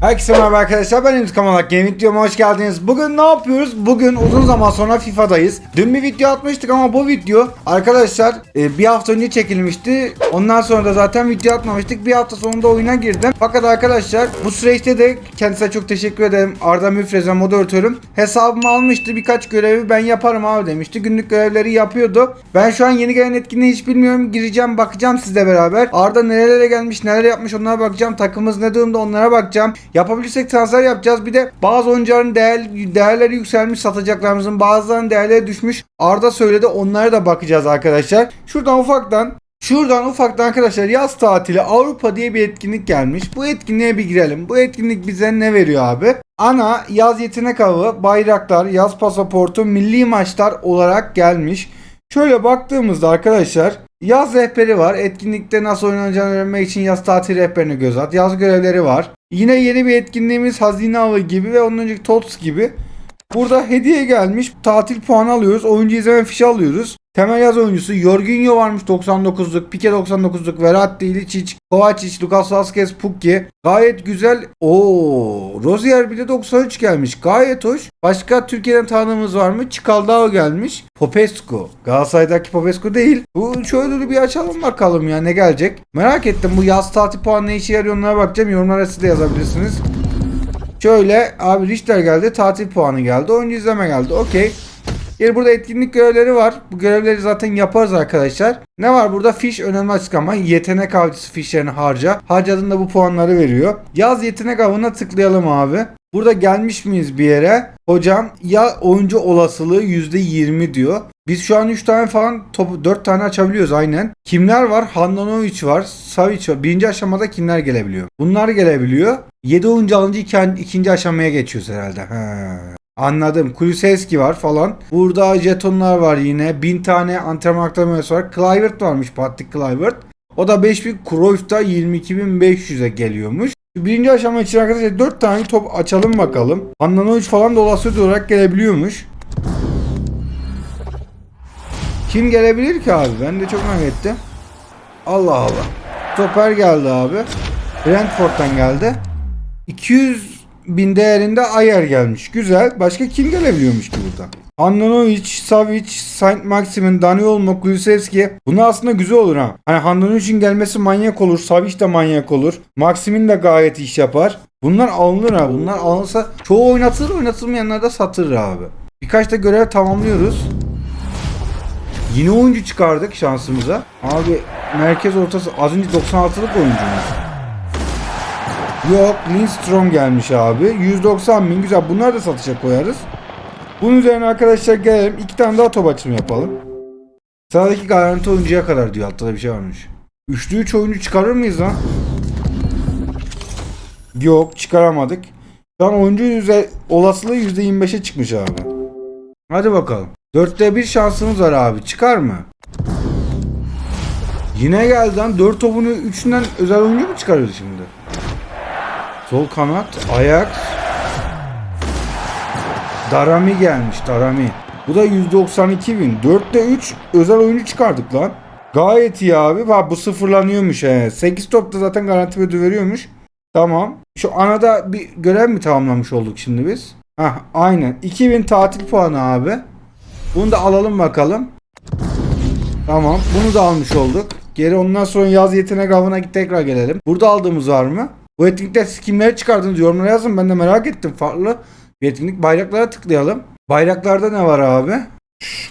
Herkese merhaba arkadaşlar ben İntikam Alak Game videoma hoş geldiniz. Bugün ne yapıyoruz? Bugün uzun zaman sonra FIFA'dayız. Dün bir video atmıştık ama bu video arkadaşlar e, bir hafta önce çekilmişti. Ondan sonra da zaten video atmamıştık. Bir hafta sonunda oyuna girdim. Fakat arkadaşlar bu süreçte de kendisine çok teşekkür ederim. Arda Müfreze moderatörüm. Hesabımı almıştı. Birkaç görevi ben yaparım abi demişti. Günlük görevleri yapıyordu. Ben şu an yeni gelen etkinliği hiç bilmiyorum. Gireceğim bakacağım sizle beraber. Arda nerelere gelmiş neler yapmış onlara bakacağım. Takımımız ne durumda onlara bakacağım. Yapabilirsek transfer yapacağız. Bir de bazı oyuncuların değer, değerleri yükselmiş satacaklarımızın bazılarının değerleri düşmüş. Arda söyledi onlara da bakacağız arkadaşlar. Şuradan ufaktan Şuradan ufaktan arkadaşlar yaz tatili Avrupa diye bir etkinlik gelmiş. Bu etkinliğe bir girelim. Bu etkinlik bize ne veriyor abi? Ana yaz yetenek avı, bayraklar, yaz pasaportu, milli maçlar olarak gelmiş. Şöyle baktığımızda arkadaşlar yaz rehberi var. Etkinlikte nasıl oynanacağını öğrenmek için yaz tatil rehberini göz at. Yaz görevleri var. Yine yeni bir etkinliğimiz hazine avı gibi ve onun önceki TOTS gibi. Burada hediye gelmiş. Tatil puanı alıyoruz. Oyuncu izleme fişi alıyoruz. Temel yaz oyuncusu Jorginho varmış 99'luk. Pique 99'luk. Verratti, Ilicic, Kovacic, Lucas Vazquez, Pukki. Gayet güzel. Oo, Rozier bile 93 gelmiş. Gayet hoş. Başka Türkiye'den tanıdığımız var mı? Çikaldao gelmiş. Popescu. Galatasaray'daki Popescu değil. Bu şöyle bir açalım bakalım ya ne gelecek. Merak ettim bu yaz tatil puanı ne işe yarıyor onlara bakacağım. Yorumlara siz de yazabilirsiniz. Şöyle abi Richter geldi. Tatil puanı geldi. Oyuncu izleme geldi. Okey. Yer burada etkinlik görevleri var. Bu görevleri zaten yaparız arkadaşlar. Ne var burada? Fiş önemli açıklama. Yetenek avcısı fişlerini harca. Harcadığında bu puanları veriyor. Yaz yetenek avına tıklayalım abi. Burada gelmiş miyiz bir yere? Hocam ya oyuncu olasılığı %20 diyor. Biz şu an 3 tane falan topu 4 tane açabiliyoruz aynen. Kimler var? Handanovic var. Savic var. Birinci aşamada kimler gelebiliyor? Bunlar gelebiliyor. 7 oyuncu alınca iki, ikinci aşamaya geçiyoruz herhalde. Ha. Anladım. Kulusevski var falan. Burada jetonlar var yine. 1000 tane antrenman aktarması var. Kluivert varmış Patrick Kluivert. O da 5000 Cruyff'ta 22.500'e geliyormuş. Birinci aşama için arkadaşlar 4 tane top açalım bakalım. Handanovic falan da olası olarak gelebiliyormuş. Kim gelebilir ki abi? Ben de çok merak ettim. Allah Allah. Stoper geldi abi. Brentford'dan geldi. 200 bin değerinde Ayer gelmiş. Güzel. Başka kim gelebiliyormuş ki burada? Handanovic, Savic, Saint Maximin, Daniel Kulusevski. Bunlar aslında güzel olur ha. Hani Handanovic'in gelmesi manyak olur. Savic de manyak olur. Maximin de gayet iş yapar. Bunlar alınır ha. Bunlar alınsa çoğu oynatılır oynatılmayanlar da satılır abi. Birkaç da görev tamamlıyoruz. Yine oyuncu çıkardık şansımıza. Abi merkez ortası az önce 96'lık oyuncumuz. Yok Lindstrom gelmiş abi. 190 bin güzel. Bunları da satışa koyarız. Bunun üzerine arkadaşlar gelelim. iki tane daha top açılımı yapalım. Sıradaki garanti oyuncuya kadar diyor. Altta da bir şey varmış. Üçlü üç oyuncu çıkarır mıyız lan? Yok çıkaramadık. Şu an oyuncu yüzde, olasılığı %25'e çıkmış abi. Hadi bakalım. Dörtte bir şansımız var abi. Çıkar mı? Yine geldi lan. Dört topunu üçünden özel oyuncu mu çıkarıyoruz şimdi? Sol kanat, ayak. Darami gelmiş, Darami. Bu da 192 bin. 4'te 3 özel oyuncu çıkardık lan. Gayet iyi abi. Bak bu sıfırlanıyormuş he. 8 topta zaten garanti ödül veriyormuş. Tamam. Şu anada bir görev mi tamamlamış olduk şimdi biz? Hah aynen. 2000 tatil puanı abi. Bunu da alalım bakalım. Tamam. Bunu da almış olduk. Geri ondan sonra yaz yetenek avına tekrar gelelim. Burada aldığımız var mı? Bu etkinlikte kimleri çıkardınız yorumlara yazın. Ben de merak ettim. Farklı bir etkinlik. Bayraklara tıklayalım. Bayraklarda ne var abi?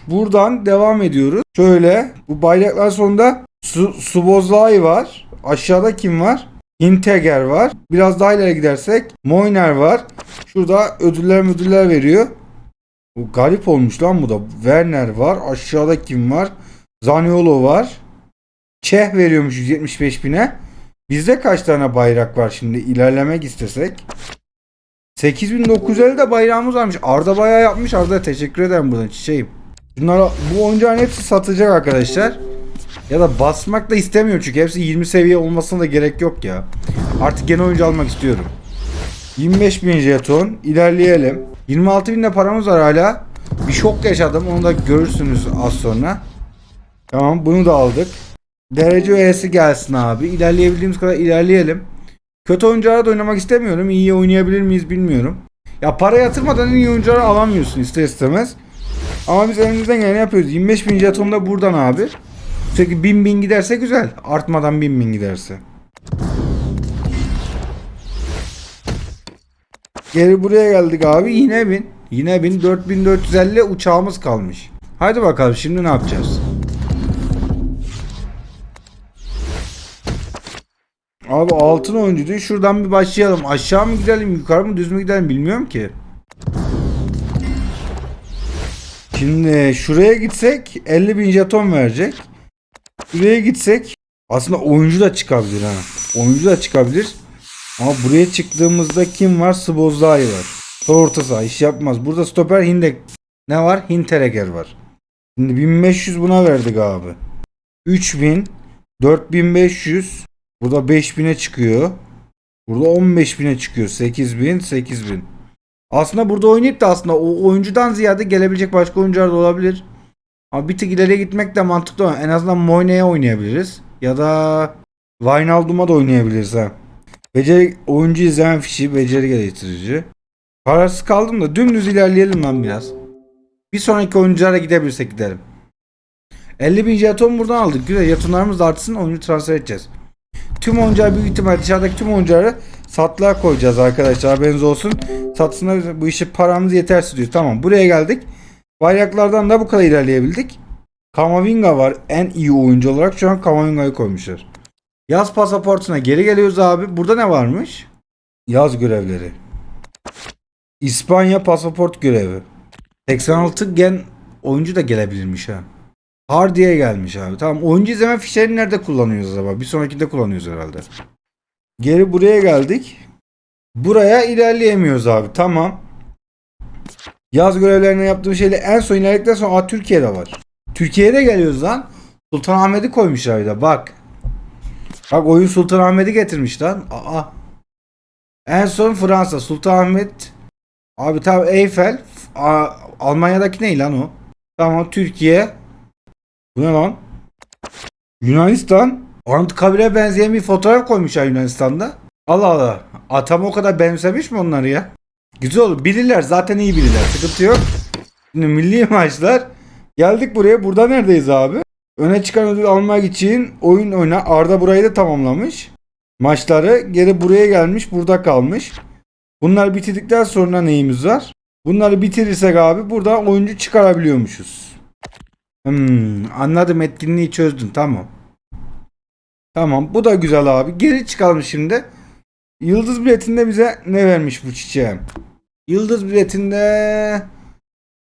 Buradan devam ediyoruz. Şöyle. Bu bayraklar sonunda Su Subozlay var. Aşağıda kim var? Integer var. Biraz daha ileri gidersek Moiner var. Şurada ödüller müdürler veriyor. Bu garip olmuş lan bu da. Werner var. Aşağıda kim var? Zaniolo var. Çeh veriyormuş 175 bine. Bizde kaç tane bayrak var şimdi ilerlemek istesek? 8950 de bayrağımız varmış. Arda bayağı yapmış. Arda teşekkür ederim buradan çiçeğim. Bunlara bu oyuncağın hepsi satacak arkadaşlar. Ya da basmak da istemiyorum çünkü hepsi 20 seviye olmasına da gerek yok ya. Artık yeni oyuncu almak istiyorum. 25.000 jeton. ilerleyelim. 26.000 de paramız var hala. Bir şok yaşadım. Onu da görürsünüz az sonra. Tamam bunu da aldık. Derece üyesi gelsin abi. İlerleyebildiğimiz kadar ilerleyelim. Kötü oyunculara da oynamak istemiyorum. İyi oynayabilir miyiz bilmiyorum. Ya para yatırmadan iyi oyuncuları alamıyorsun ister istemez. Ama biz elimizden geleni yapıyoruz. 25 bin jeton da buradan abi. Sürekli bin bin giderse güzel. Artmadan bin bin giderse. Geri buraya geldik abi. Yine bin. Yine bin. 4450 uçağımız kalmış. Hadi bakalım şimdi ne yapacağız? Abi altın oyuncu değil. Şuradan bir başlayalım. Aşağı mı gidelim, yukarı mı, düz mü gidelim bilmiyorum ki. Şimdi şuraya gitsek 50 bin jeton verecek. Şuraya gitsek aslında oyuncu da çıkabilir ha. Oyuncu da çıkabilir. Ama buraya çıktığımızda kim var? Sbozdai var. Sol orta saha iş yapmaz. Burada stoper Hindek. Ne var? Hinteregger var. Şimdi 1500 buna verdik abi. 3000 4500 Burada 5000'e çıkıyor. Burada 15.000'e çıkıyor. 8000 8000. Aslında burada oynayıp da aslında o oyuncudan ziyade gelebilecek başka oyuncular da olabilir. Ama bir tık ileriye gitmek de mantıklı. En azından Moyne'ye oynayabiliriz. Ya da Wijnaldum'a da oynayabiliriz ha. Beceri oyuncu izleyen fişi, beceri geliştirici. Parasız kaldım da dümdüz ilerleyelim lan biraz. Bir sonraki oyunculara gidebilirsek gidelim. 50 bin jeton buradan aldık. Güzel jetonlarımız da artsın oyuncu transfer edeceğiz. Tüm oyuncular büyük ihtimal dışarıdaki tüm oyuncuları satlığa koyacağız arkadaşlar haberiniz olsun. Satısına bu işi paramız yetersiz diyor. Tamam buraya geldik. Bayraklardan da bu kadar ilerleyebildik. Kamavinga var en iyi oyuncu olarak şu an Kamavinga'yı koymuşlar. Yaz pasaportuna geri geliyoruz abi. Burada ne varmış? Yaz görevleri. İspanya pasaport görevi. 86 gen oyuncu da gelebilirmiş ha. Hardy'ye gelmiş abi. Tamam oyuncu izleme fişlerini nerede kullanıyoruz acaba? Bir sonrakinde kullanıyoruz herhalde. Geri buraya geldik. Buraya ilerleyemiyoruz abi. Tamam. Yaz görevlerine yaptığım şeyle en son ilerledikten sonra Aa, Türkiye'de var. Türkiye'de geliyoruz lan. Sultanahmet'i koymuşlar bir de bak. Bak oyun Sultanahmet'i getirmiş lan. Aa. En son Fransa Sultanahmet. Abi tamam Eyfel. Aa, Almanya'daki ne lan o? Tamam Türkiye. Bu ne lan? Yunanistan. Anıtkabir'e benzeyen bir fotoğraf koymuşlar Yunanistan'da. Allah Allah. Atam o kadar benimsemiş mi onları ya? Güzel olur. Bilirler. Zaten iyi bilirler. Sıkıntı yok. Şimdi milli maçlar. Geldik buraya. Burada neredeyiz abi? Öne çıkan ödül almak için oyun oyna. Arda burayı da tamamlamış. Maçları. Geri buraya gelmiş. Burada kalmış. Bunlar bitirdikten sonra neyimiz var? Bunları bitirirsek abi buradan oyuncu çıkarabiliyormuşuz. Hmm, anladım etkinliği çözdün tamam. Tamam bu da güzel abi. Geri çıkalım şimdi. Yıldız biletinde bize ne vermiş bu çiçeğe? Yıldız biletinde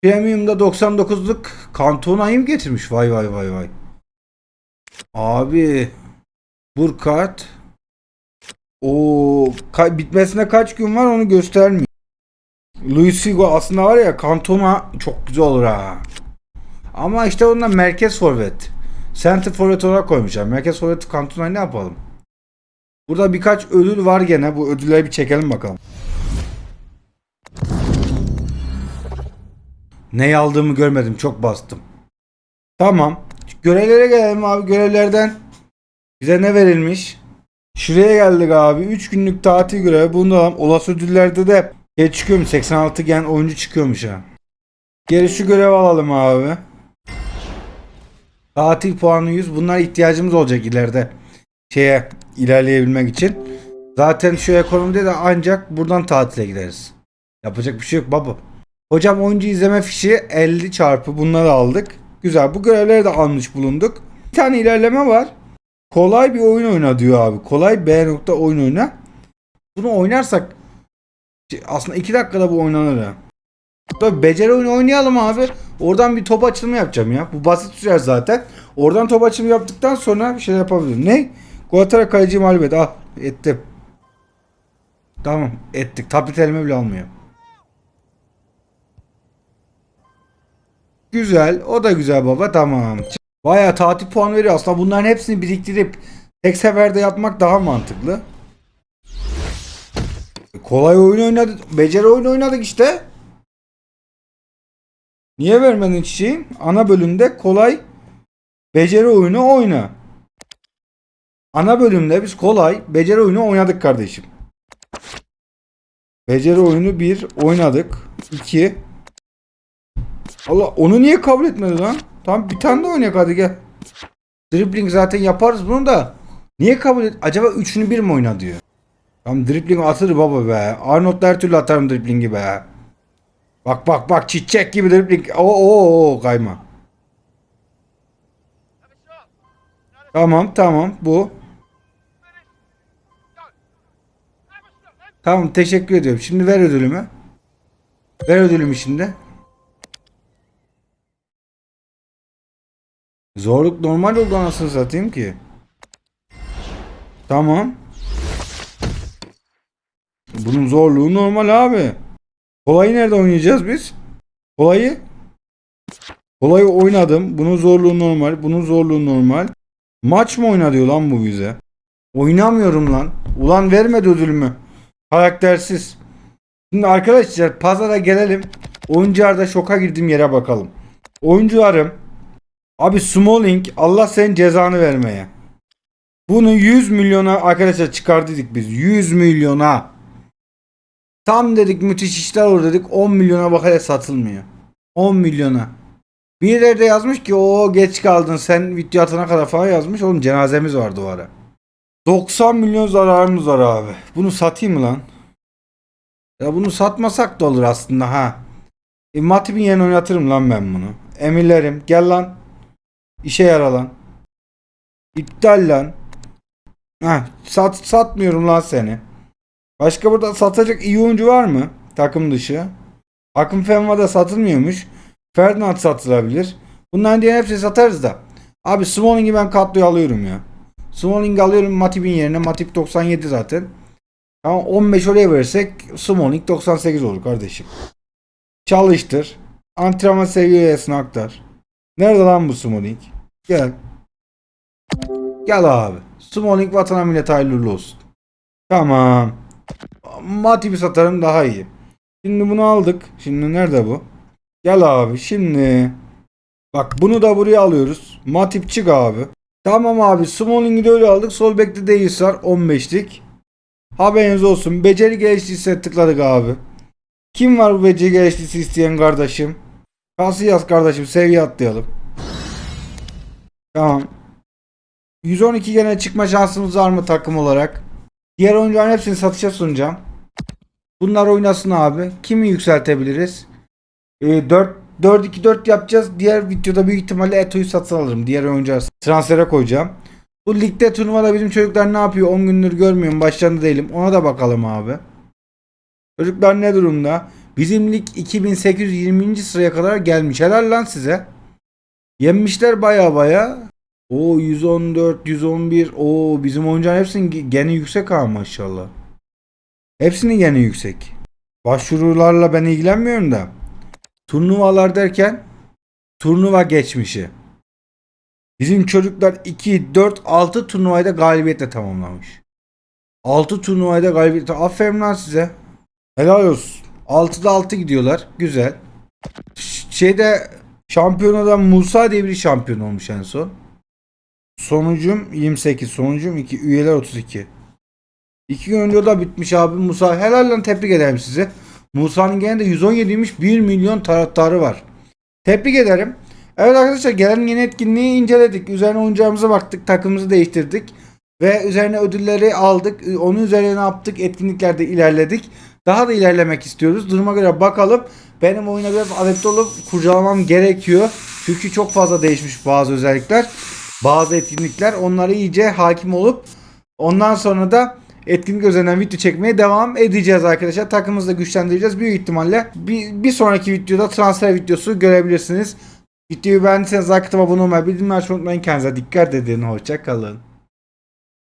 Premium'da 99'luk Kantona'yı mı getirmiş? Vay vay vay vay. Abi Burkart o ka- bitmesine kaç gün var onu göstermiyor. Luis Figo aslında var ya Cantona çok güzel olur ha. Ama işte ondan merkez forvet. Center forvet olarak koymuşlar. Merkez forvet Cantona'yı ne yapalım? Burada birkaç ödül var gene. Bu ödülleri bir çekelim bakalım. Neyi aldığımı görmedim. Çok bastım. Tamam. Görevlere gelelim abi. Görevlerden bize ne verilmiş? Şuraya geldik abi. 3 günlük tatil görevi. Bunda da olası ödüllerde de şey çıkıyormuş. 86 gen oyuncu çıkıyormuş ha. Geri şu görev alalım abi. Tatil puanı 100. Bunlar ihtiyacımız olacak ileride. Şeye ilerleyebilmek için. Zaten şu ekonomide de ancak buradan tatile gideriz. Yapacak bir şey yok baba. Hocam oyuncu izleme fişi 50 çarpı bunları aldık. Güzel bu görevleri de almış bulunduk. Bir tane ilerleme var. Kolay bir oyun oyna diyor abi. Kolay B nokta oyun oyna. Bunu oynarsak aslında 2 dakikada bu oynanır. Tabii beceri oyunu oynayalım abi. Oradan bir top açılımı yapacağım ya. Bu basit sürer zaten. Oradan top açılımı yaptıktan sonra bir şey yapabilirim. Ne? Guatara kaleciyi mağlup et. Al ettim. Tamam ettik. Tablet elime bile almıyor. Güzel. O da güzel baba. Tamam. Baya tatil puanı veriyor. Aslında bunların hepsini biriktirip tek seferde yapmak daha mantıklı. Kolay oyun oynadık. Beceri oyunu oynadık işte. Niye vermedin çiçeği? Ana bölümde kolay beceri oyunu oyna. Ana bölümde biz kolay beceri oyunu oynadık kardeşim. Beceri oyunu 1 oynadık. 2 Allah onu niye kabul etmedi lan? Tamam bir tane daha oynayak hadi gel. Dribbling zaten yaparız bunu da. Niye kabul et? Acaba üçünü bir mi oyna diyor. Tamam dribbling atılır baba be. Arnold her türlü atarım driblingi be. Bak bak bak çiçek gibi dribbling. Oo oo oo kayma. Tamam tamam bu. Tamam teşekkür ediyorum. Şimdi ver ödülümü. Ver ödülümü şimdi. Zorluk normal oldu anasını satayım ki. Tamam. Bunun zorluğu normal abi. Kolayı nerede oynayacağız biz? Kolayı? Kolayı oynadım. Bunun zorluğu normal. Bunun zorluğu normal. Maç mı oyna diyor lan bu bize? Oynamıyorum lan. Ulan vermedi ödülümü. Karaktersiz. Şimdi arkadaşlar pazara gelelim. Oyuncularda şoka girdiğim yere bakalım. Oyuncularım Abi Smalling Allah senin cezanı vermeye. Bunu 100 milyona arkadaşlar çıkardıydık biz. 100 milyona. Tam dedik müthiş işler olur dedik. 10 milyona bak hele satılmıyor. 10 milyona. Birileri de yazmış ki o geç kaldın sen video atana kadar falan yazmış. Oğlum cenazemiz vardı o ara. 90 milyon zararımız var abi. Bunu satayım mı lan? Ya bunu satmasak da olur aslında ha. E, Matip'in yerine oynatırım lan ben bunu. Emirlerim gel lan. İşe yara lan. İptal lan. Heh, sat, satmıyorum lan seni. Başka burada satacak iyi oyuncu var mı? Takım dışı. Akın Fenva'da satılmıyormuş. Ferdinand satılabilir. Bunların diğer hepsini satarız da. Abi Smalling'i ben kadroya alıyorum ya. Smalling alıyorum Matip'in yerine. Matip 97 zaten. Ama 15 oraya verirsek Smalling 98 olur kardeşim. Çalıştır. Antrenman seviyesine aktar. Nerede lan bu Smalling? Gel. Gel abi. Smalling vatana millet hayırlı olsun. Tamam. Matip'i satarım daha iyi. Şimdi bunu aldık. Şimdi nerede bu? Gel abi şimdi. Bak bunu da buraya alıyoruz. Matip çık abi. Tamam abi. Smalling'i de öyle aldık. Sol bekte değilse 15'lik. Haberiniz olsun. Beceri geliştirse tıkladık abi. Kim var bu beceri geliştirsi isteyen kardeşim? Kalsı yaz kardeşim. Seviye atlayalım. Tamam. 112 gene çıkma şansımız var mı takım olarak? Diğer oyuncuların hepsini satışa sunacağım. Bunlar oynasın abi. Kimi yükseltebiliriz? Ee, 4 4-2-4 yapacağız. Diğer videoda büyük ihtimalle Eto'yu satın alırım. Diğer oyuncuları transfere koyacağım. Bu ligde turnuvada bizim çocuklar ne yapıyor? 10 gündür görmüyorum. Başlarında değilim. Ona da bakalım abi. Çocuklar ne durumda? Bizim lig 2820. sıraya kadar gelmiş. Helal lan size. Yenmişler baya baya. O 114, 111. O bizim oyuncuların hepsinin gene yüksek ha maşallah. Hepsinin gene yüksek. Başvurularla ben ilgilenmiyorum da. Turnuvalar derken turnuva geçmişi. Bizim çocuklar 2, 4, 6 turnuvayı galibiyetle tamamlamış. 6 turnuvayı da galibiyetle. Aferin lan size. Helal olsun. 6'da 6 gidiyorlar. Güzel. Şeyde şampiyonada Musa diye biri şampiyon olmuş en son. Sonucum 28. Sonucum 2. Üyeler 32. İki gün önce da bitmiş abi Musa. Helal lan tebrik ederim size. Musa'nın gene de 117'ymiş 1 milyon taraftarı var. Tebrik ederim. Evet arkadaşlar gelen yeni etkinliği inceledik. Üzerine oyuncağımıza baktık. Takımımızı değiştirdik. Ve üzerine ödülleri aldık. Onun üzerine ne yaptık? Etkinliklerde ilerledik. Daha da ilerlemek istiyoruz. Duruma göre bakalım. Benim oyuna biraz adapte olup kurcalamam gerekiyor. Çünkü çok fazla değişmiş bazı özellikler. Bazı etkinlikler. Onlara iyice hakim olup ondan sonra da etkinlik üzerinden video çekmeye devam edeceğiz arkadaşlar. Takımımızı da güçlendireceğiz. Büyük ihtimalle bir, bir sonraki videoda transfer videosu görebilirsiniz. Videoyu beğendiyseniz like atıp abone olmayı, bildirimleri açmayı unutmayın. Kendinize dikkat edin. Hoşçakalın.